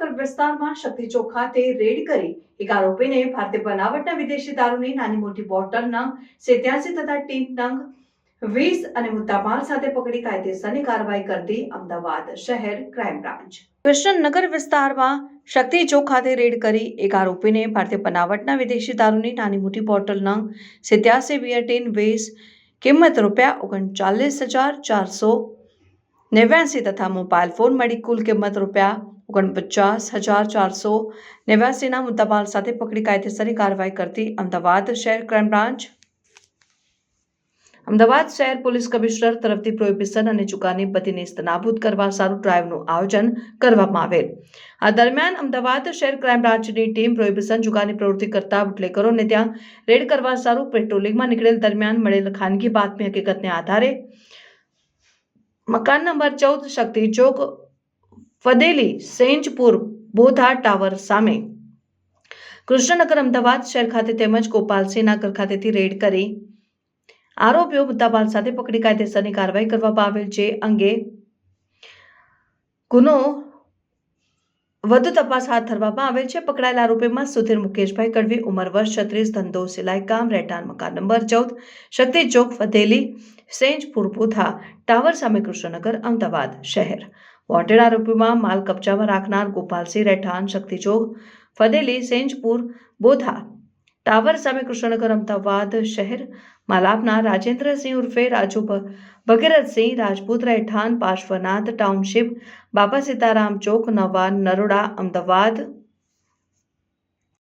વિસ્તારમાં શક્તિ ખાતે રેડ કરી એક આરોપીને ભારતીય બનાવટના વિદેશી દારૂની નાની મોટી બોટલ નંગ, સિત્યાસી તથા ટીન નંગ, વીસ અને મુદ્દામાલ સાથે પકડી કાયદેસરની કાર્યવાહી કરતી અમદાવાદ શહેર ક્રાઇમ બ્રાન્ચ. કૃષ્ણનગર વિસ્તારમાં શક્તિ ચોક ખાતે રેડ કરી એક આરોપીને ભારતીય બનાવટના વિદેશી દારૂની નાની મોટી બોટલ નંગ, સિત્યાસી બિયર ટીન વીસ, કિંમત રૂપિયા ઓગણચાલીસ હજાર ચારસો નેવ્યાસી તથા મોબાઈલ ફોન મળી કુલ કિંમત રૂપિયા ઓગણપચાસ હજાર ચારસો નેવ્યાસીના મુદ્દામાલ સાથે પકડી કાયદેસરની કાર્યવાહી કરતી અમદાવાદ શહેર ક્રાઇમ બ્રાન્ચ. અમદાવાદ શહેર પોલીસ કમિશનર તરફથી પ્રોહિબિશન અને ચુકાની બધી નાબૂદ કરવા સારું ડ્રાઈવનું આયોજન કરવામાં આવેલ. આ દરમિયાન અમદાવાદ શહેર ક્રાઇમ બ્રાન્ચની ટીમ પ્રોહિબિશન, ચુકાની પ્રવૃત્તિ કરતા બુટલેકરોને ત્યાં રેડ કરવા સારું પેટ્રોલિંગમાં નીકળેલ દરમિયાન મળેલ ખાનગી બાતમી હકીકતને આધારે મકાન નંબર ચૌદ શક્તિ ચોક ફદેલી, સેંજપુર બોધા ટાવર સામે. કૃષ્ણનગર અમદાવાદ શહેર ખાતે તેમજ ગોપાલસિંહના ઘર ખાતેથી રેડ કરી. આરોપીઓ મુદ્દામાલ સાથે પકડી કાયદેસરની કાર્યવાહી કરવામાં આવેલ જે અંગે ગુનો વધુ તપાસ હાથ ધરવામાં આવેલ છે. પકડાયેલા આરોપીમાં સુધીર મુકેશભાઈ કડવી, ઉંમર વર્ષ છત્રીસ, ધંધો સિલાઈ કામ, રહેઠાણ મકાન નંબર ચૌદ, શક્તિ ચોક ફતેલી સેંજપુર બોથા ટાવર સામે કૃષ્ણનગર, અમદાવાદ શહેર. વોન્ટેડ આરોપીમાં માલ કબજામાં રાખનાર ગોપાલસિંહ રહેઠાણ શક્તિ ચોક ફદેલી, સેંજપુર બોધા ટાવર સામે કૃષ્ણનગર, અમદાવાદ શહેર. માલ આપનાર રાજેન્દ્રસિંહ ઉર્ફે રાજુ ભગીરથસિંહ રાજપૂત રહેઠાણ, પાર્શ્વનાથ ટાઉનશીપ બાબા સીતારામ ચોક, નવા નરોડા, અમદાવાદ.